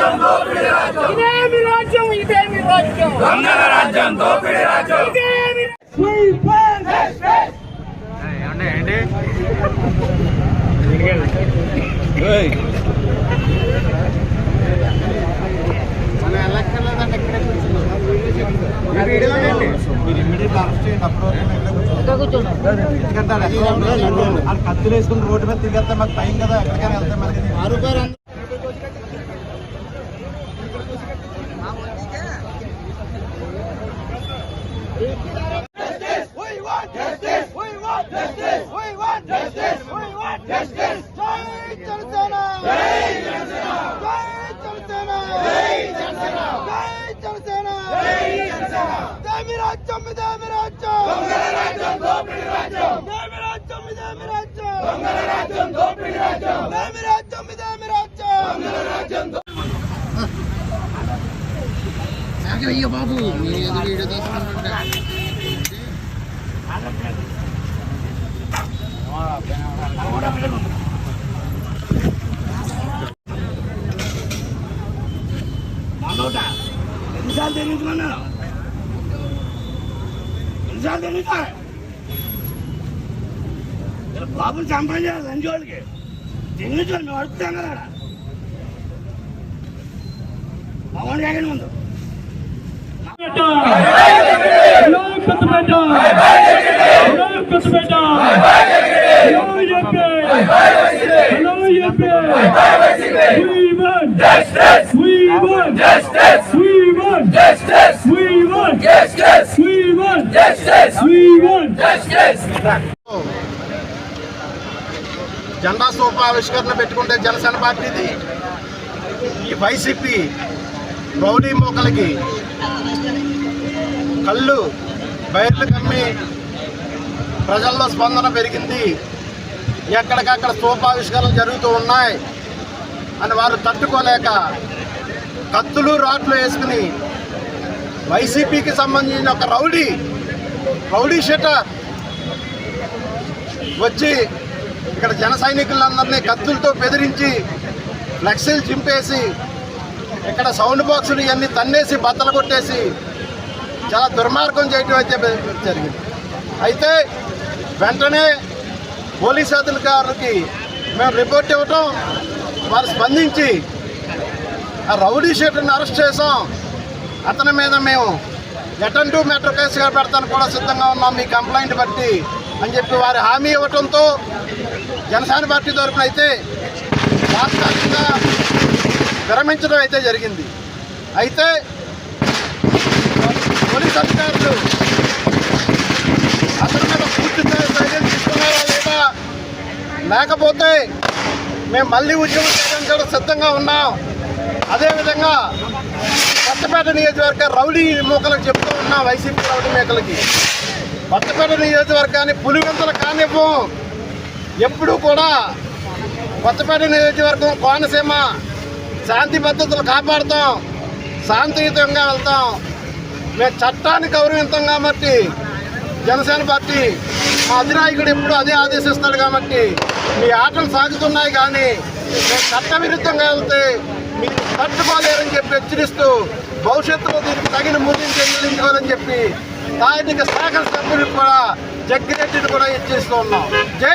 రాజ్యం ఇదేమి రాజ్యం ఇదేమి రాజ్యం ఇదేమి కత్తులు వేసుకుని రోడ్డు మీద తిరిగేస్తే మాకు భయం కదా ఎక్కడికైనా వెళ్తే మనకి బాబు మీరు ఎదురు వీడియో తీసుకుంటుంటే ఎన్నిసార్లు తిరుగుతున్నాను ఎన్నిసార్లు తిరుగుతా బాబుని సంపాదించాలి లంచోళ్ళకి తిరుగుతాను మేము అడుగుతాం కదా ఆడ. పవన్ ముందు We జెండా సూపావిష్కరణ పెట్టుకుంటే జనసేన పార్టీది ఈ వైసీపీ పౌడీ మోకలకి కళ్ళు బయట కమ్మి ప్రజల్లో స్పందన పెరిగింది. ఎక్కడికక్కడ స్తూపావిష్కరణలు జరుగుతూ ఉన్నాయి అని వారు తట్టుకోలేక కత్తులు రాట్లు వేసుకుని వైసీపీకి సంబంధించిన ఒక రౌడీ రౌడీ షెటర్ వచ్చి ఇక్కడ జన సైనికులందరినీ కత్తులతో బెదిరించి ఫ్లెక్సీలు చింపేసి ఇక్కడ సౌండ్ బాక్సులు ఇవన్నీ తన్నేసి బద్దలు కొట్టేసి చాలా దుర్మార్గం చేయటం అయితే జరిగింది. అయితే వెంటనే పోలీస్ అధికారులకి మేము రిపోర్ట్ ఇవ్వటం వారు స్పందించి ఆ రౌడీ షీటర్ని అరెస్ట్ చేసాం అతని మీద మేము ఎటన్ టు మెట్రో కేసుగా పెడతాను కూడా సిద్ధంగా ఉన్నాం. మీ కంప్లైంట్ బట్టి అని చెప్పి వారి హామీ ఇవ్వటంతో జనసేన పార్టీ తరఫున అయితే తాత్కాలికంగా విరమించడం అయితే జరిగింది. అయితే పోలీస్ అధికారులు అతను లేకపోతే మేము మళ్ళీ ఉద్యమం చేయడానికి కూడా సిద్ధంగా ఉన్నాం. అదేవిధంగా కొత్తపేట నియోజకవర్గ రౌడీ మూకలకు చెప్తూ ఉన్నాం వైసీపీ రౌడీ మేకలకి కొత్తపేట నియోజకవర్గాన్ని పులివెంతలు కానివ్వం. ఎప్పుడూ కూడా కొత్తపేట నియోజకవర్గం కోనసీమ శాంతి భద్రతలు కాపాడుతాం. శాంతియుతంగా వెళ్తాం. మేము చట్టాన్ని గౌరవిస్తాం కాబట్టి జనసేన పార్టీ మా అధినాయకుడు ఎప్పుడు అదే ఆదేశిస్తాడు కాబట్టి మీ ఆటలు సాగుతున్నాయి కానీ మేము చట్టవిరుద్ధంగా వెళ్తే మీరు తట్టుకోలేరని చెప్పి హెచ్చరిస్తూ భవిష్యత్తులో దీనికి తగిన మూల్యం చెల్లించుకోవాలని చెప్పి స్థానిక శాఖల సభ్యులకు కూడా జగ్గిరెడ్డిని కూడా హెచ్చరిస్తూ ఉన్నాం. జై